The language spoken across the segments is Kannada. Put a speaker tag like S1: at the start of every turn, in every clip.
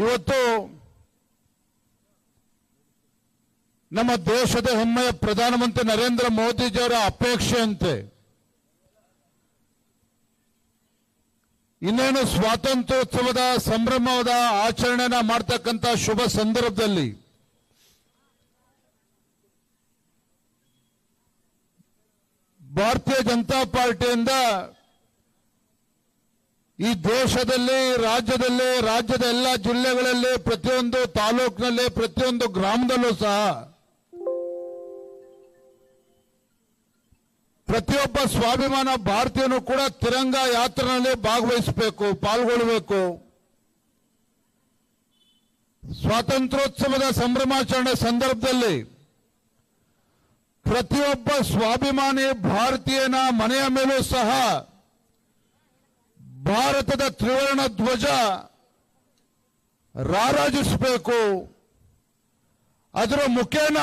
S1: ಇವತ್ತು ನಮ್ಮ ದೇಶದ ಹೆಮ್ಮೆಯ ಪ್ರಧಾನಮಂತ್ರಿ ನರೇಂದ್ರ ಮೋದಿಜಿಯವರ ಅಪೇಕ್ಷೆಯಂತೆ ಇನ್ನೇನು ಸ್ವಾತಂತ್ರ್ಯೋತ್ಸವದ ಸಂಭ್ರಮದ ಆಚರಣೆನ ಮಾಡ್ತಕ್ಕಂಥ ಶುಭ ಸಂದರ್ಭದಲ್ಲಿ ಭಾರತೀಯ ಜನತಾ ಪಾರ್ಟಿಯಿಂದ ಈ ದೇಶದಲ್ಲಿ, ರಾಜ್ಯದಲ್ಲಿ, ರಾಜ್ಯದ ಎಲ್ಲ ಜಿಲ್ಲೆಗಳಲ್ಲಿ, ಪ್ರತಿಯೊಂದು ತಾಲೂಕಿನಲ್ಲಿ, ಪ್ರತಿಯೊಂದು ಗ್ರಾಮದಲ್ಲೂ ಸಹ ಪ್ರತಿಯೊಬ್ಬ ಸ್ವಾಭಿಮಾನ ಭಾರತೀಯನು ಕೂಡ ತಿರಂಗ ಯಾತ್ರೆಯಲ್ಲಿ ಭಾಗವಹಿಸಬೇಕು ಪಾಲ್ಗೊಳ್ಳಬೇಕು ಸ್ವಾತಂತ್ರ್ಯೋತ್ಸವದ ಸಂಭ್ರಮಾಚರಣೆ ಸಂದರ್ಭದಲ್ಲಿ ಪ್ರತಿಯೊಬ್ಬ ಸ್ವಾಭಿಮಾನಿ ಭಾರತೀಯನ ಮನೆಯ ಮೇಲೂ ಸಹ ಭಾರತದ ತ್ರಿವರ್ಣ ಧ್ವಜ ರಾರಾಜಿಸಬೇಕು. ಅದರ ಮುಖೇನ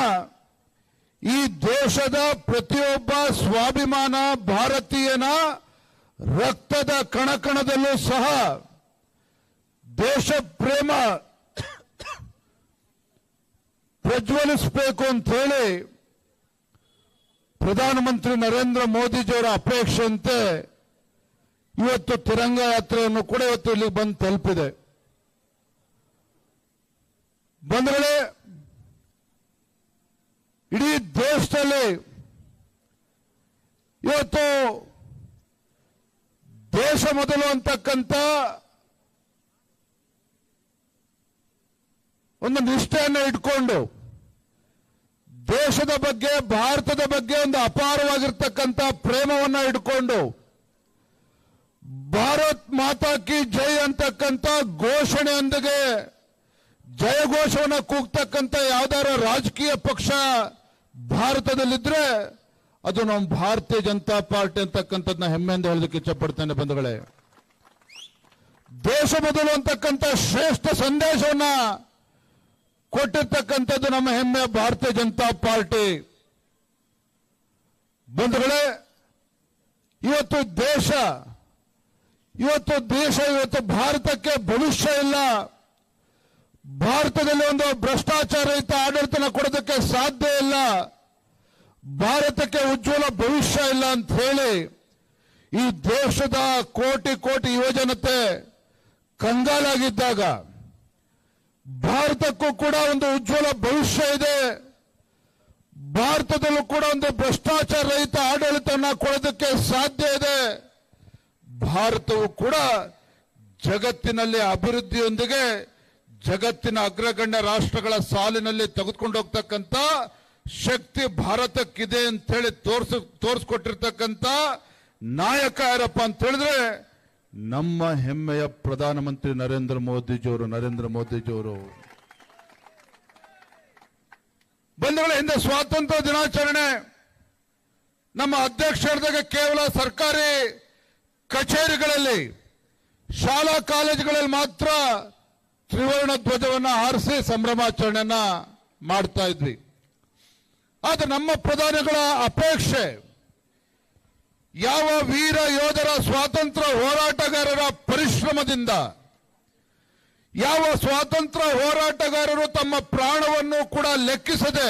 S1: ಈ ದೇಶದ ಪ್ರತಿಯೊಬ್ಬ ಸ್ವಾಭಿಮಾನ ಭಾರತೀಯನ ರಕ್ತದ ಕಣಕಣದಲ್ಲೂ ಸಹ ದೇಶ ಪ್ರೇಮ ಪ್ರಜ್ವಲಿಸಬೇಕು ಅಂತ ಹೇಳಿ ಪ್ರಧಾನಮಂತ್ರಿ ನರೇಂದ್ರ ಮೋದಿಜಿಯವರ ಅಪೇಕ್ಷೆಯಂತೆ ಇವತ್ತು ತಿರಂಗ ಯಾತ್ರೆಯನ್ನು ಕೂಡ ಇವತ್ತು ಇಲ್ಲಿ ಬಂದು ತಲುಪಿದೆ. ಬಂದ್ರೆ ಇಡೀ ದೇಶದಲ್ಲಿ ಇವತ್ತು ದೇಶ ಮೊದಲು ಅಂತಕ್ಕಂಥ ಒಂದು ನಿಷ್ಠೆಯನ್ನು ಇಟ್ಕೊಂಡು ದೇಶದ ಬಗ್ಗೆ, ಭಾರತದ ಬಗ್ಗೆ ಒಂದು ಅಪಾರವಾಗಿರ್ತಕ್ಕಂಥ ಪ್ರೇಮವನ್ನ ಇಟ್ಕೊಂಡು ಭಾರತ್ ಮಾತಾ ಕಿ ಜೈ ಅಂತಕ್ಕಂಥ ಘೋಷಣೆಯೊಂದಿಗೆ ಜಯಘೋಷವನ್ನ ಕೂಗ್ತಕ್ಕಂಥ ಯಾವ್ದಾರ ರಾಜಕೀಯ ಪಕ್ಷ ಭಾರತದಲ್ಲಿದ್ರೆ ಅದು ನಮ್ಮ ಭಾರತೀಯ ಜನತಾ ಪಾರ್ಟಿ ಅಂತಕ್ಕಂಥದ್ದನ್ನ ಹೆಮ್ಮೆಯಿಂದ ಹೇಳೋದಕ್ಕೆ ಇಚ್ಛಪಡ್ತೇನೆ ಬಂಧುಗಳೇ. ದೇಶ ಬದಲು ಅಂತಕ್ಕಂಥ ಶ್ರೇಷ್ಠ ಸಂದೇಶವನ್ನ ಕೊಟ್ಟಿರ್ತಕ್ಕಂಥದ್ದು ನಮ್ಮ ಹೆಮ್ಮೆ ಭಾರತೀಯ ಜನತಾ ಪಾರ್ಟಿ. ಬಂಧುಗಳೇ, ಇವತ್ತು ದೇಶ ಇವತ್ತು ದೇಶ, ಇವತ್ತು ಭಾರತಕ್ಕೆ ಭವಿಷ್ಯ ಇಲ್ಲ. ಭಾರತದಲ್ಲಿ ಒಂದು ಭ್ರಷ್ಟಾಚಾರ ರಹಿತ ಆಡಳಿತನ ಕೊಡೋದಕ್ಕೆ ಸಾಧ್ಯ ಇಲ್ಲ. ಭಾರತಕ್ಕೆ ಉಜ್ವಲ ಭವಿಷ್ಯ ಇಲ್ಲ ಅಂತ ಹೇಳಿ ಈ ದೇಶದ ಕೋಟಿ ಕೋಟಿ ಯುವಜನತೆ ಕಂಗಾಲಾಗಿದ್ದಾಗ ಭಾರತಕ್ಕೂ ಕೂಡ ಒಂದು ಉಜ್ವಲ ಭವಿಷ್ಯ ಇದೆ. ಭಾರತದಲ್ಲೂ ಕೂಡ ಒಂದು ಭ್ರಷ್ಟಾಚಾರ ರಹಿತ ಆಡಳಿತನ ಕೊಡೋದಕ್ಕೆ ಸಾಧ್ಯ ಇದೆ. ಭಾರತವು ಕೂಡ ಜಗತ್ತಿನಲ್ಲಿ ಅಭಿವೃದ್ಧಿಯೊಂದಿಗೆ ಜಗತ್ತಿನ ಅಗ್ರಗಣ್ಯ ರಾಷ್ಟ್ರಗಳ ಸಾಲಿನಲ್ಲಿ ತೆಗೆದುಕೊಂಡು ಹೋಗ್ತಕ್ಕಂಥ ಶಕ್ತಿ ಭಾರತಕ್ಕಿದೆ ಅಂತ ಹೇಳಿ ತೋರ್ಸ, ತೋರಿಸ್ಕೊಟ್ಟಿರ್ತಕ್ಕಂಥ ನಾಯಕ ಯಾರಪ್ಪ ಅಂತ ಹೇಳಿದ್ರೆ ನಮ್ಮ ಹೆಮ್ಮೆಯ ಪ್ರಧಾನಮಂತ್ರಿ ನರೇಂದ್ರ ಮೋದಿಜಿಯವರು ನರೇಂದ್ರ ಮೋದಿಜಿಯವರು. ಬಂಧುಗಳ, ಹಿಂದೆ ಸ್ವಾತಂತ್ರ್ಯ ದಿನಾಚರಣೆ. ನಮ್ಮ ಅಧ್ಯಕ್ಷರದಾಗ ಕೇವಲ ಸರ್ಕಾರಿ ಕಚೇರಿಗಳಲ್ಲಿ, ಶಾಲಾ ಕಾಲೇಜುಗಳಲ್ಲಿ ಮಾತ್ರ ತ್ರಿವರ್ಣ ಧ್ವಜವನ್ನು ಹಾರಿಸಿ ಸಂಭ್ರಮಾಚರಣೆಯನ್ನ ಮಾಡ್ತಾ ಇದ್ವಿ. ಆದ್ರೆ ನಮ್ಮ ಪ್ರಧಾನಿಗಳ ಅಪೇಕ್ಷೆ, ಯಾವ ವೀರ ಯೋಧರ ಸ್ವಾತಂತ್ರ್ಯ ಹೋರಾಟಗಾರರ ಪರಿಶ್ರಮದಿಂದ, ಯಾವ ಸ್ವಾತಂತ್ರ್ಯ ಹೋರಾಟಗಾರರು ತಮ್ಮ ಪ್ರಾಣವನ್ನು ಕೂಡ ಲೆಕ್ಕಿಸದೆ,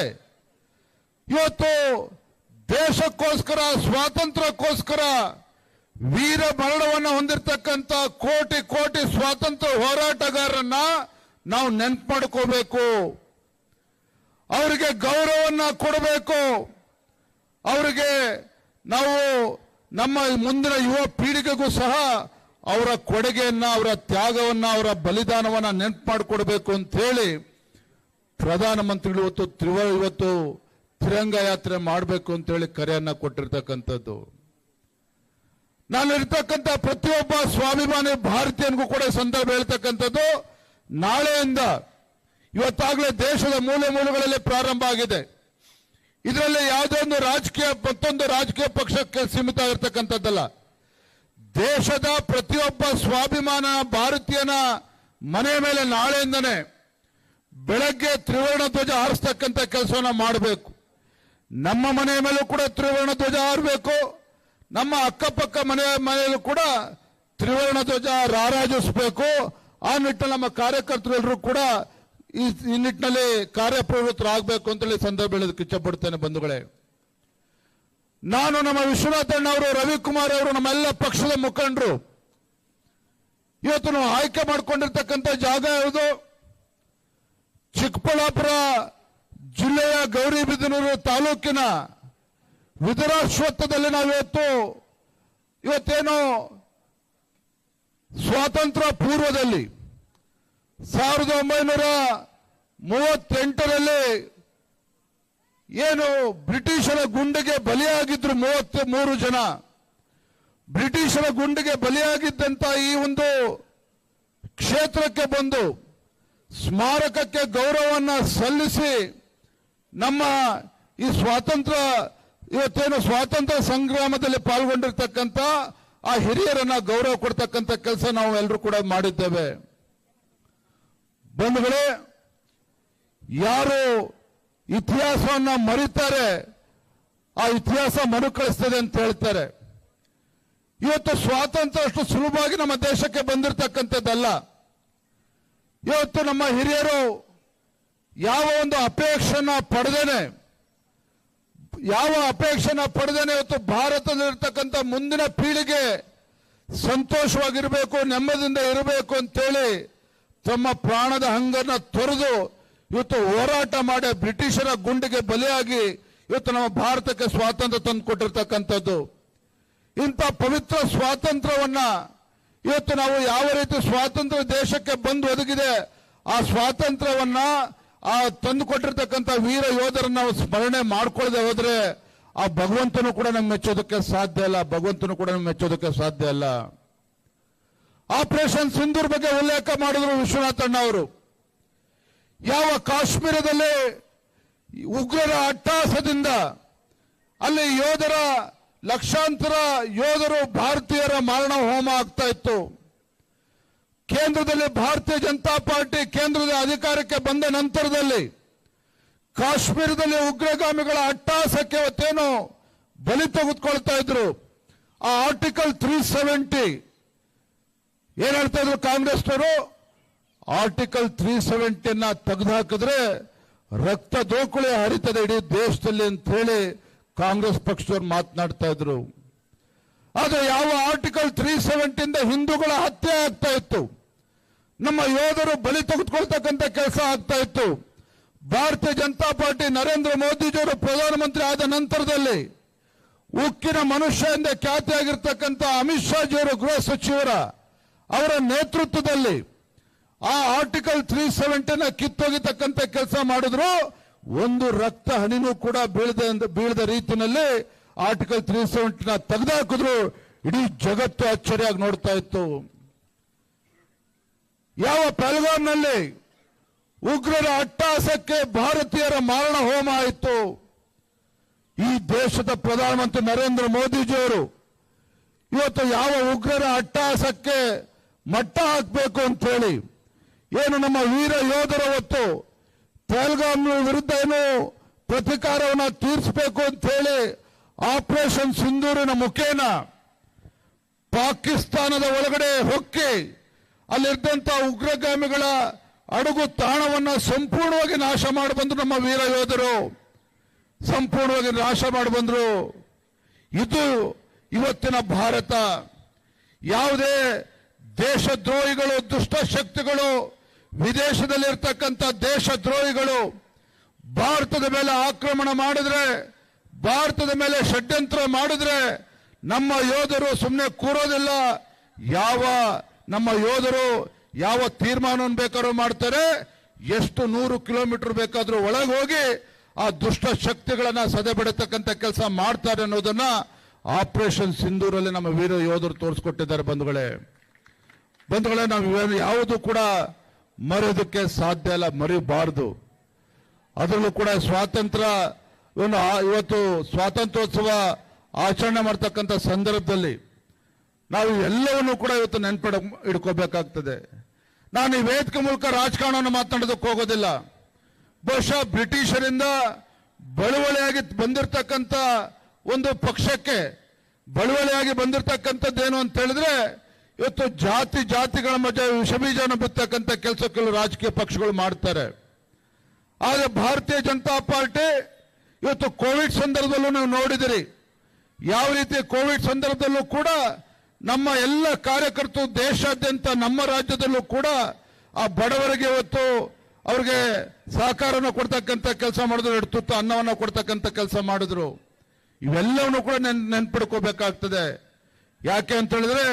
S1: ಇವತ್ತು ದೇಶಕ್ಕೋಸ್ಕರ, ಸ್ವಾತಂತ್ರ್ಯಕ್ಕೋಸ್ಕರ ವೀರ ಮರಣವನ್ನು ಹೊಂದಿರತಕ್ಕಂತ ಕೋಟಿ ಕೋಟಿ ಸ್ವಾತಂತ್ರ್ಯ ಹೋರಾಟಗಾರರನ್ನ ನಾವು ನೆನ್ಪು ಮಾಡ್ಕೋಬೇಕು. ಅವರಿಗೆ ಗೌರವವನ್ನ ಕೊಡಬೇಕು. ಅವರಿಗೆ ನಾವು ನಮ್ಮ ಮುಂದಿನ ಯುವ ಪೀಳಿಗೆಗೂ ಸಹ ಅವರ ಕೊಡುಗೆಯನ್ನ, ಅವರ ತ್ಯಾಗವನ್ನ, ಅವರ ಬಲಿದಾನವನ್ನ ನೆನ್ಪು ಮಾಡಿಕೊಡ್ಬೇಕು ಅಂತ ಹೇಳಿ ಪ್ರಧಾನಮಂತ್ರಿಗಳು ಇವತ್ತು ತ್ರಿವ, ಇವತ್ತು ತಿರಂಗ ಯಾತ್ರೆ ಮಾಡಬೇಕು ಅಂತ ಹೇಳಿ ಕರೆಯನ್ನ ಕೊಟ್ಟಿರ್ತಕ್ಕಂಥದ್ದು. ನಾನು ಇರ್ತಕ್ಕಂಥ ಪ್ರತಿಯೊಬ್ಬ ಸ್ವಾಭಿಮಾನಿ ಭಾರತೀಯನಿಗೂ ಕೂಡ ಸಂದರ್ಭ ಹೇಳ್ತಕ್ಕಂಥದ್ದು, ನಾಳೆಯಿಂದ ಇವತ್ತಾಗಲೇ ದೇಶದ ಮೂಲೆ ಮೂಲೆಗಳಲ್ಲಿ ಪ್ರಾರಂಭ ಆಗಿದೆ. ಇದರಲ್ಲಿ ಯಾವುದೇ ಒಂದು ರಾಜಕೀಯ, ಮತ್ತೊಂದು ರಾಜಕೀಯ ಪಕ್ಷಕ್ಕೆ ಸೀಮಿತ ಆಗಿರ್ತಕ್ಕಂಥದ್ದಲ್ಲ. ದೇಶದ ಪ್ರತಿಯೊಬ್ಬ ಸ್ವಾಭಿಮಾನ ಭಾರತೀಯನ ಮನೆ ಮೇಲೆ ನಾಳೆಯಿಂದನೇ ಬೆಳಗ್ಗೆ ತ್ರಿವರ್ಣ ಧ್ವಜ ಹಾರಿಸ್ತಕ್ಕಂಥ ಕೆಲಸವನ್ನು ಮಾಡಬೇಕು. ನಮ್ಮ ಮನೆ ಮೇಲೂ ಕೂಡ ತ್ರಿವರ್ಣ ಧ್ವಜ ಹಾರಬೇಕು. ನಮ್ಮ ಅಕ್ಕಪಕ್ಕ ಮನೆ, ಮನೆಯಲ್ಲೂ ಕೂಡ ತ್ರಿವರ್ಣ ಧ್ವಜ ರಾರಾಜಿಸಬೇಕು. ಆ ನಿಟ್ಟಿನಲ್ಲಿ ನಮ್ಮ ಕಾರ್ಯಕರ್ತರೆಲ್ಲರೂ ಕೂಡ ಈ ನಿಟ್ಟಿನಲ್ಲಿ ಕಾರ್ಯಪ್ರವೃತ್ತರಾಗಬೇಕು ಅಂತೇಳಿ ಸಂದರ್ಭ ಹೇಳೋದಕ್ಕೆ ಇಚ್ಛಪಡ್ತೇನೆ ಬಂಧುಗಳೇ. ನಾನು ನಮ್ಮ ವಿಶ್ವನಾಥಣ್ಣ ಅವರು ರವಿಕುಮಾರ್ ಅವರು ನಮ್ಮೆಲ್ಲ ಪಕ್ಷದ ಮುಖಂಡರು. ಇವತ್ತು ನಾವು ಆಯ್ಕೆ ಮಾಡಿಕೊಂಡಿರ್ತಕ್ಕಂಥ ಜಾಗ ಯಾವುದು? ಚಿಕ್ಕಬಳ್ಳಾಪುರ ಜಿಲ್ಲೆಯ ಗೌರಿಬಿದನೂರು ತಾಲೂಕಿನ ವಿಧುರಾಶ್ವತ್ಥದಲ್ಲಿ ನಾವಿವತ್ತು ಇವತ್ತೇನು ಸ್ವಾತಂತ್ರ್ಯ ಪೂರ್ವದಲ್ಲಿ ಸಾವಿರದ ಒಂಬೈನೂರ ಮೂವತ್ತೆಂಟರಲ್ಲಿ ಏನು ಬ್ರಿಟಿಷರ ಗುಂಡಿಗೆ ಬಲಿಯಾಗಿದ್ರು ಮೂವತ್ತ ಮೂರು ಜನ. ಬ್ರಿಟಿಷರ ಗುಂಡಿಗೆ ಬಲಿಯಾಗಿದ್ದಂತ ಈ ಒಂದು ಕ್ಷೇತ್ರಕ್ಕೆ ಬಂದು ಸ್ಮಾರಕಕ್ಕೆ ಗೌರವವನ್ನು ಸಲ್ಲಿಸಿ ನಮ್ಮ ಈ ಸ್ವಾತಂತ್ರ್ಯ ಇವತ್ತೇನು ಸ್ವಾತಂತ್ರ್ಯ ಸಂಗ್ರಾಮದಲ್ಲಿ ಪಾಲ್ಗೊಂಡಿರ್ತಕ್ಕಂಥ ಆ ಹಿರಿಯರನ್ನ ಗೌರವ ಕೊಡ್ತಕ್ಕಂಥ ಕೆಲಸ ನಾವು ಎಲ್ಲರೂ ಕೂಡ ಮಾಡಿದ್ದೇವೆ. ಬಂಧುಗಳೇ, ಯಾರು ಇತಿಹಾಸವನ್ನ ಮರಿತಾರೆ, ಆ ಇತಿಹಾಸ ಮರುಕಳಿಸ್ತದೆ ಅಂತ ಹೇಳ್ತಾರೆ. ಇವತ್ತು ಸ್ವಾತಂತ್ರ್ಯ ಅಷ್ಟು ಸುಲಭವಾಗಿ ನಮ್ಮ ದೇಶಕ್ಕೆ ಬಂದಿರತಕ್ಕಂಥದ್ದಲ್ಲ. ಇವತ್ತು ನಮ್ಮ ಹಿರಿಯರು ಯಾವ ಒಂದು ಅಪೇಕ್ಷೆನ ಪಡೆದೇನೆ ಯಾವ ಅಪೇಕ್ಷೆನ ಪಡೆದೇನೆ ಇವತ್ತು ಭಾರತದಲ್ಲಿರ್ತಕ್ಕಂಥ ಮುಂದಿನ ಪೀಳಿಗೆ ಸಂತೋಷವಾಗಿರಬೇಕು ನೆಮ್ಮದಿಯಿಂದ ಇರಬೇಕು ಅಂತೇಳಿ ತಮ್ಮ ಪ್ರಾಣದ ಹಂಗನ್ನ ತೊರೆದು ಇವತ್ತು ಹೋರಾಟ ಮಾಡಿ ಬ್ರಿಟಿಷರ ಗುಂಡಿಗೆ ಬಲಿಯಾಗಿ ಇವತ್ತು ನಮ್ಮ ಭಾರತಕ್ಕೆ ಸ್ವಾತಂತ್ರ್ಯ ತಂದು ಕೊಟ್ಟಿರ್ತಕ್ಕಂಥದ್ದು. ಇಂಥ ಪವಿತ್ರ ಸ್ವಾತಂತ್ರ್ಯವನ್ನ ಇವತ್ತು ನಾವು ಯಾವ ರೀತಿ ಸ್ವಾತಂತ್ರ್ಯ ದೇಶಕ್ಕೆ ಬಂದು ಒದಗಿದೆ, ಆ ಸ್ವಾತಂತ್ರ್ಯವನ್ನ ಆ ತಂದು ಕೊಟ್ಟಿರ್ತಕ್ಕಂಥ ವೀರ ಯೋಧರನ್ನ ನಾವು ಸ್ಮರಣೆ ಮಾಡ್ಕೊಳ್ಳದೆ ಹೋದ್ರೆ ಆ ಭಗವಂತನು ಕೂಡ ನಮ್ಗೆ ಮೆಚ್ಚೋದಕ್ಕೆ ಸಾಧ್ಯ ಇಲ್ಲ, ಭಗವಂತನು ಕೂಡ ನಮ್ಗೆ ಮೆಚ್ಚೋದಕ್ಕೆ ಸಾಧ್ಯ ಇಲ್ಲ. ಆಪರೇಷನ್ ಸಿಂಧೂರ್ ಬಗ್ಗೆ ಉಲ್ಲೇಖ ಮಾಡಿದ್ರು ವಿಶ್ವನಾಥಣ್ಣ ಅವರು. ಯಾವ ಕಾಶ್ಮೀರದಲ್ಲಿ ಉಗ್ರರ ಅಟ್ಟಾಸದಿಂದ ಅಲ್ಲಿ ಯೋಧರ ಲಕ್ಷಾಂತರ ಯೋಧರು ಭಾರತೀಯರ ಮಾರಣ ಹೋಮ ಆಗ್ತಾ ಇತ್ತು. ಕೇಂದ್ರದಲ್ಲಿ ಭಾರತೀಯ ಜನತಾ ಪಾರ್ಟಿ ಕೇಂದ್ರದ ಅಧಿಕಾರಕ್ಕೆ ಬಂದ ನಂತರದಲ್ಲಿ ಕಾಶ್ಮೀರದಲ್ಲಿ ಉಗ್ರಗಾಮಿಗಳ ಅಟ್ಟಾಸಕ್ಕೆ ಇವತ್ತೇನು ಬಲಿ ತೆಗೆದುಕೊಳ್ತಾ ಇದ್ರು. ಆ ಆರ್ಟಿಕಲ್ ತ್ರೀ ಸೆವೆಂಟಿ ಏನ್ ಹೇಳ್ತಾ ಇದ್ರು ಕಾಂಗ್ರೆಸ್ನವರು? ಆರ್ಟಿಕಲ್ ತ್ರೀ ಸೆವೆಂಟಿನ ತೆಗೆದುಹಾಕಿದ್ರೆ ರಕ್ತ ದೋಕುಳಿ ಹರಿತದೆ ಇಡೀ ದೇಶದಲ್ಲಿ ಅಂತ ಹೇಳಿ ಕಾಂಗ್ರೆಸ್ ಪಕ್ಷದವ್ರು ಮಾತನಾಡ್ತಾ ಇದ್ರು. ಆದ್ರೆ ಯಾವ ಆರ್ಟಿಕಲ್ ತ್ರೀ ಸೆವೆಂಟಿಯಿಂದ ಹಿಂದೂಗಳ ಹತ್ಯೆ ಆಗ್ತಾ ಇತ್ತು? ನಮ್ಮ ಯೋಧರು ಬಲಿ ತೆಗೆದುಕೊಳ್ತಕ್ಕಂಥ ಕೆಲಸ ಆಗ್ತಾ ಇತ್ತು. ಭಾರತೀಯ ಜನತಾ ಪಾರ್ಟಿ ನರೇಂದ್ರ ಮೋದಿಜಿಯವರು ಪ್ರಧಾನಮಂತ್ರಿ ಆದ ನಂತರದಲ್ಲಿ ಉಕ್ಕಿನ ಮನುಷ್ಯ ಎಂದೇ ಖ್ಯಾತಿಯಾಗಿರ್ತಕ್ಕಂಥ ಅಮಿತ್ ಶಾಜಿಯವರು ಗೃಹ ಸಚಿವರ ಅವರ ನೇತೃತ್ವದಲ್ಲಿ ಆ ಆರ್ಟಿಕಲ್ ತ್ರೀ ಸೆವೆಂಟಿನ ಕಿತ್ತೊಗಿತಕ್ಕಂಥ ಕೆಲಸ ಮಾಡಿದ್ರು. ಒಂದು ರಕ್ತ ಹನಿನೂ ಕೂಡ ಬೀಳದೆ ಬೀಳದ ರೀತಿಯಲ್ಲಿ ಆರ್ಟಿಕಲ್ ತ್ರೀ ಸೆವೆಂಟಿನ ತೆಗೆದಾಕಿದ್ರು ಇಡೀ ಜಗತ್ತು ಅಚ್ಚರಿಯಾಗಿ ನೋಡ್ತಾ ಇತ್ತು. ಯಾವ ಪೆಲ್ಗಾಂನಲ್ಲಿ ಉಗ್ರರ ಅಟ್ಟಾಸಕ್ಕೆ ಭಾರತೀಯರ ಮಾರಣ ಹೋಮ ಆಯಿತು? ಈ ದೇಶದ ಪ್ರಧಾನಮಂತ್ರಿ ನರೇಂದ್ರ ಮೋದಿಜಿಯವರು ಇವತ್ತು ಯಾವ ಉಗ್ರರ ಅಟ್ಟಾಸಕ್ಕೆ ಮಟ್ಟ ಹಾಕಬೇಕು ಅಂತ ಹೇಳಿ, ಏನು ನಮ್ಮ ವೀರ ಯೋಧರ ಹೊತ್ತು ಪೆಲ್ಗಾಮ್ ವಿರುದ್ಧ ಏನು ಪ್ರತಿಕಾರವನ್ನ ತೀರಿಸಬೇಕು ಅಂತ ಹೇಳಿ ಆಪರೇಷನ್ ಸಿಂಧೂರಿನ ಮುಖೇನ ಪಾಕಿಸ್ತಾನದ ಒಳಗಡೆ ಹೊಕ್ಕಿ ಅಲ್ಲಿದ್ದಂತ ಉಗ್ರಗಾಮಿಗಳ ಅಡುಗು ತಾಣವನ್ನು ಸಂಪೂರ್ಣವಾಗಿ ನಾಶ ಮಾಡಿ ಬಂದ್ರು ನಮ್ಮ ವೀರ ಯೋಧರು. ಸಂಪೂರ್ಣವಾಗಿ ನಾಶ ಮಾಡಿ ಬಂದರು. ಇದು ಇವತ್ತಿನ ಭಾರತ. ಯಾವುದೇ ದೇಶದ್ರೋಹಿಗಳು, ದುಷ್ಟ ಶಕ್ತಿಗಳು, ವಿದೇಶದಲ್ಲಿರ್ತಕ್ಕಂಥ ದೇಶದ್ರೋಹಿಗಳು ಭಾರತದ ಮೇಲೆ ಆಕ್ರಮಣ ಮಾಡಿದ್ರೆ, ಭಾರತದ ಮೇಲೆ ಷಡ್ಯಂತ್ರ ಮಾಡಿದ್ರೆ ನಮ್ಮ ಯೋಧರು ಸುಮ್ಮನೆ ಕೂರೋದಿಲ್ಲ. ಯಾವ ನಮ್ಮ ಯೋಧರು ಯಾವ ತೀರ್ಮಾನವನ್ನು ಬೇಕಾದ್ರೂ ಮಾಡ್ತಾರೆ, ಎಷ್ಟು ನೂರು ಕಿಲೋಮೀಟರ್ ಬೇಕಾದರೂ ಒಳಗೆ ಹೋಗಿ ಆ ದುಷ್ಟ ಶಕ್ತಿಗಳನ್ನ ಸದೆಬಡತಕ್ಕಂಥ ಕೆಲಸ ಮಾಡ್ತಾರೆ ಅನ್ನೋದನ್ನ ಆಪರೇಷನ್ ಸಿಂಧೂರಲ್ಲಿ ನಮ್ಮ ವೀರ ಯೋಧರು ತೋರಿಸ್ಕೊಟ್ಟಿದ್ದಾರೆ ಬಂಧುಗಳೇ. ಬಂಧುಗಳೇ, ನಾವು ಯಾವುದು ಕೂಡ ಮರೆಯೋದಕ್ಕೆ ಸಾಧ್ಯ ಇಲ್ಲ, ಮರಿಬಾರದು. ಅದರಲ್ಲೂ ಕೂಡ ಸ್ವಾತಂತ್ರ್ಯ ಇವತ್ತು ಸ್ವಾತಂತ್ರ್ಯೋತ್ಸವ ಆಚರಣೆ ಮಾಡ್ತಕ್ಕಂಥ ಸಂದರ್ಭದಲ್ಲಿ ನಾವು ಎಲ್ಲವನ್ನು ಕೂಡ ಇವತ್ತು ನೆನ್ಪಿಡ ಇಡ್ಕೋಬೇಕಾಗ್ತದೆ ನಾನು ಈ ವೇದಿಕೆ ಮೂಲಕ ರಾಜಕಾರಣವನ್ನು ಮಾತನಾಡೋದಕ್ಕೆ ಹೋಗೋದಿಲ್ಲ. ಬಹುಶಃ ಬ್ರಿಟಿಷರಿಂದ ಬಳುವಳಿಯಾಗಿ ಬಂದಿರತಕ್ಕಂಥ ಒಂದು ಪಕ್ಷಕ್ಕೆ ಬಳುವಳಿಯಾಗಿ ಬಂದಿರತಕ್ಕಂಥದ್ದೇನು ಅಂತ ಹೇಳಿದ್ರೆ, ಇವತ್ತು ಜಾತಿ ಜಾತಿಗಳ ಮಧ್ಯೆ ವಿಷಬೀಜನ ಬಿತ್ತಕ್ಕಂಥ ಕೆಲಸ ಕೆಲವು ರಾಜಕೀಯ ಪಕ್ಷಗಳು ಮಾಡ್ತಾರೆ. ಆದರೆ ಭಾರತೀಯ ಜನತಾ ಪಾರ್ಟಿ ಇವತ್ತು ಕೋವಿಡ್ ಸಂದರ್ಭದಲ್ಲೂ ನೀವು ನೋಡಿದಿರಿ. ಯಾವ ರೀತಿ ಕೋವಿಡ್ ಸಂದರ್ಭದಲ್ಲೂ ಕೂಡ ನಮ್ಮ ಎಲ್ಲ ಕಾರ್ಯಕರ್ತರು ದೇಶಾದ್ಯಂತ ನಮ್ಮ ರಾಜ್ಯದಲ್ಲೂ ಕೂಡ ಆ ಬಡವರಿಗೆ ಇವತ್ತು ಅವ್ರಿಗೆ ಸಹಕಾರನ ಕೊಡ್ತಕ್ಕಂಥ ಕೆಲಸ ಮಾಡಿದ್ರು, ಎರಡು ತುತ್ತು ಅನ್ನವನ್ನು ಕೊಡ್ತಕ್ಕಂಥ ಕೆಲಸ ಮಾಡಿದ್ರು. ಇವೆಲ್ಲವನ್ನು ಕೂಡ ನೆನ್, ನೆನ್ಪಿಡ್ಕೋಬೇಕಾಗ್ತದೆ. ಯಾಕೆ ಅಂತ ಹೇಳಿದ್ರೆ,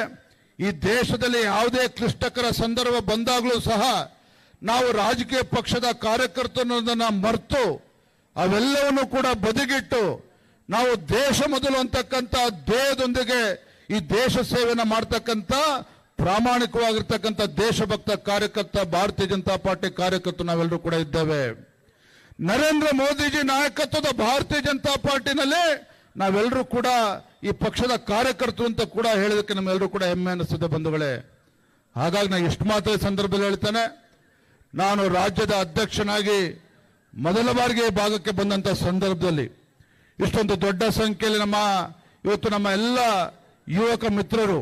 S1: ಈ ದೇಶದಲ್ಲಿ ಯಾವುದೇ ಕ್ಲಿಷ್ಟಕರ ಸಂದರ್ಭ ಬಂದಾಗಲೂ ಸಹ ನಾವು ರಾಜಕೀಯ ಪಕ್ಷದ ಕಾರ್ಯಕರ್ತನನ್ನ ಮರೆತು ಅವೆಲ್ಲವನ್ನು ಕೂಡ ಬದಿಗಿಟ್ಟು ನಾವು ದೇಶ ಮೊದಲು ಅಂತಕ್ಕಂಥ ಧ್ಯೇಯದೊಂದಿಗೆ ಈ ದೇಶ ಸೇವೆಯನ್ನು ಮಾಡ್ತಕ್ಕಂಥ ಪ್ರಾಮಾಣಿಕವಾಗಿರ್ತಕ್ಕಂಥ ದೇಶಭಕ್ತ ಕಾರ್ಯಕರ್ತ, ಭಾರತೀಯ ಜನತಾ ಪಾರ್ಟಿ ಕಾರ್ಯಕರ್ತರು ನಾವೆಲ್ಲರೂ ಕೂಡ ಇದ್ದೇವೆ. ನರೇಂದ್ರ ಮೋದಿಜಿ ನಾಯಕತ್ವದ ಭಾರತೀಯ ಜನತಾ ಪಾರ್ಟಿನಲ್ಲಿ ನಾವೆಲ್ಲರೂ ಕೂಡ ಈ ಪಕ್ಷದ ಕಾರ್ಯಕರ್ತರು ಅಂತ ಕೂಡ ಹೇಳೋದಕ್ಕೆ ನಮ್ಮೆಲ್ಲರೂ ಕೂಡ ಹೆಮ್ಮೆ ಅನ್ನಿಸ್ತದೆ ಬಂಧುಗಳೇ. ಹಾಗಾಗಿ ನಾನು ಎಷ್ಟು ಮಾತ್ರ ಸಂದರ್ಭದಲ್ಲಿ ಹೇಳ್ತೇನೆ. ನಾನು ರಾಜ್ಯದ ಅಧ್ಯಕ್ಷನಾಗಿ ಮೊದಲ ಬಾರಿಗೆ ಭಾಗಕ್ಕೆ ಬಂದಂತ ಸಂದರ್ಭದಲ್ಲಿ ಇಷ್ಟೊಂದು ದೊಡ್ಡ ಸಂಖ್ಯೆಯಲ್ಲಿ ನಮ್ಮ, ಇವತ್ತು ನಮ್ಮ ಎಲ್ಲ ಯುವಕ ಮಿತ್ರರು,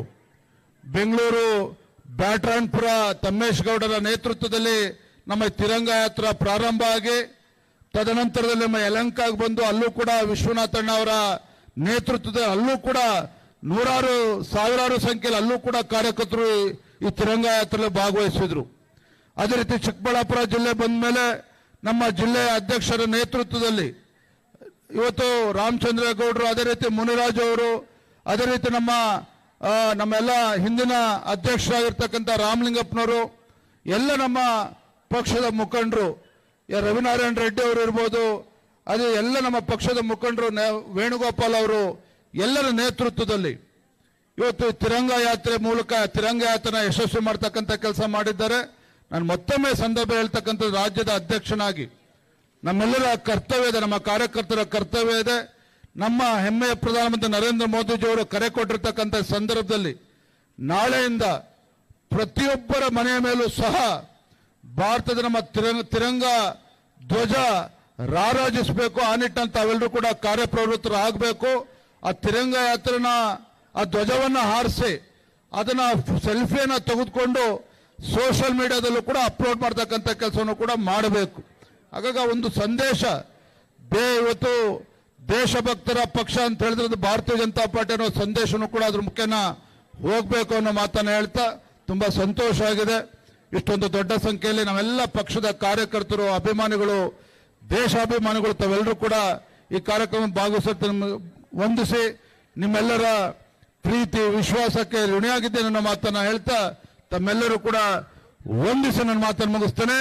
S1: ಬೆಂಗಳೂರು ಬ್ಯಾಟ್ರಾನ್ಪುರ ತಮ್ಮೇಶ್ ಗೌಡರ ನೇತೃತ್ವದಲ್ಲಿ ನಮ್ಮ ತಿರಂಗ ಯಾತ್ರ ಪ್ರಾರಂಭ ಆಗಿ, ತದನಂತರದಲ್ಲಿ ನಮ್ಮ ಯಲಂಕಾಗ್ ಬಂದು ಅಲ್ಲೂ ಕೂಡ ವಿಶ್ವನಾಥಣ್ಣ ಅವರ ನೇತೃತ್ವದ ಅಲ್ಲೂ ಕೂಡ ನೂರಾರು, ಸಾವಿರಾರು ಸಂಖ್ಯೆಯಲ್ಲಿ ಅಲ್ಲೂ ಕೂಡ ಕಾರ್ಯಕರ್ತರು ಈ- ಈ ತಿರಂಗ ಯಾತ್ರೆಯಲ್ಲಿ ಭಾಗವಹಿಸಿದ್ರು. ಅದೇ ರೀತಿ ಚಿಕ್ಕಬಳ್ಳಾಪುರ ಜಿಲ್ಲೆ ಬಂದ ಮೇಲೆ ನಮ್ಮ ಜಿಲ್ಲೆಯ ಅಧ್ಯಕ್ಷರ ನೇತೃತ್ವದಲ್ಲಿ ಇವತ್ತು ರಾಮಚಂದ್ರ ಗೌಡರು ಅದೇ ರೀತಿ ಮುನಿರಾಜ್ ಅವರು ಅದೇ ರೀತಿ ನಮ್ಮ ನಮ್ಮೆಲ್ಲ ಹಿಂದಿನ ಅಧ್ಯಕ್ಷರಾಗಿರ್ತಕ್ಕಂಥ ರಾಮಲಿಂಗಪ್ಪನವರು, ಎಲ್ಲ ನಮ್ಮ ಪಕ್ಷದ ಮುಖಂಡರು ರವಿನಾರಾಯಣ ರೆಡ್ಡಿ ಅವರು ಇರ್ಬೋದು, ಅದೇ ಎಲ್ಲ ನಮ್ಮ ಪಕ್ಷದ ಮುಖಂಡರು ವೇಣುಗೋಪಾಲ್ ಅವರು, ಎಲ್ಲರ ನೇತೃತ್ವದಲ್ಲಿ ಇವತ್ತು ತಿರಂಗ ಯಾತ್ರೆ ಮೂಲಕ ತಿರಂಗ ಯಾತ್ರೆನ ಯಶಸ್ವಿ ಮಾಡ್ತಕ್ಕಂಥ ಕೆಲಸ ಮಾಡಿದ್ದಾರೆ. ನಾನು ಮತ್ತೊಮ್ಮೆ ಸಂದರ್ಭ ಹೇಳ್ತಕ್ಕಂಥದ್ದು ರಾಜ್ಯದ ಅಧ್ಯಕ್ಷನಾಗಿ. ನಮ್ಮೆಲ್ಲರ ಕರ್ತವ್ಯ ಇದೆ, ನಮ್ಮ ಕಾರ್ಯಕರ್ತರ ಕರ್ತವ್ಯ ಇದೆ. ನಮ್ಮ ಹೆಮ್ಮೆಯ ಪ್ರಧಾನಮಂತ್ರಿ ನರೇಂದ್ರ ಮೋದಿಜಿಯವರು ಕರೆ ಕೊಟ್ಟಿರ್ತಕ್ಕಂಥ ಸಂದರ್ಭದಲ್ಲಿ ನಾಳೆಯಿಂದ ಪ್ರತಿಯೊಬ್ಬರ ಮನೆಯ ಮೇಲೂ ಸಹ ಭಾರತದ ನಮ್ಮ ತಿರಂಗ ಧ್ವಜ ರಾರಾಜಿಸಬೇಕು. ಆ ನಿಟ್ಟಿನಲ್ಲಿ ತಾವೆಲ್ಲರೂ ಕೂಡ ಕಾರ್ಯಪ್ರವೃತ್ತರು ಆಗಬೇಕು. ಆ ತಿರಂಗ ಯಾತ್ರೆನ, ಆ ಧ್ವಜವನ್ನು ಹಾರಿಸಿ ಅದನ್ನು ಸೆಲ್ಫಿಯನ್ನು ತೆಗೆದುಕೊಂಡು ಸೋಷಿಯಲ್ ಮೀಡಿಯಾದಲ್ಲೂ ಕೂಡ ಅಪ್ಲೋಡ್ ಮಾಡ್ತಕ್ಕಂಥ ಕೆಲಸವನ್ನು ಕೂಡ ಮಾಡಬೇಕು. ಹಾಗಾಗಿ ಒಂದು ಸಂದೇಶ ಬೇ ಇವತ್ತು ದೇಶಭಕ್ತರ ಪಕ್ಷ ಅಂತ ಹೇಳಿದ್ರೆ ಅದು ಭಾರತೀಯ ಜನತಾ ಪಾರ್ಟಿ ಅನ್ನೋ ಸಂದೇಶನೂ ಕೂಡ ಅದ್ರ ಮುಖ್ಯನ ಹೋಗ್ಬೇಕು ಅನ್ನೋ ಮಾತನ್ನ ಹೇಳ್ತಾ ತುಂಬಾ ಸಂತೋಷ ಆಗಿದೆ. ಇಷ್ಟೊಂದು ದೊಡ್ಡ ಸಂಖ್ಯೆಯಲ್ಲಿ ನಾವೆಲ್ಲ ಪಕ್ಷದ ಕಾರ್ಯಕರ್ತರು, ಅಭಿಮಾನಿಗಳು, ದೇಶಾಭಿಮಾನಿಗಳು ತಾವೆಲ್ಲರೂ ಕೂಡ ಈ ಕಾರ್ಯಕ್ರಮ ಭಾಗವಹಿಸುತ್ತೆ ವಂದಿಸಿ ನಿಮ್ಮೆಲ್ಲರ ಪ್ರೀತಿ, ವಿಶ್ವಾಸಕ್ಕೆ ಋಣಿಯಾಗಿದ್ದೇನೆ ಅನ್ನೋ ಮಾತನ್ನ ಹೇಳ್ತಾ ತಮ್ಮೆಲ್ಲರೂ ಕೂಡ ವಂದಿಸಿ ನನ್ನ ಮಾತನ್ನು ಮುಗಿಸ್ತೇನೆ.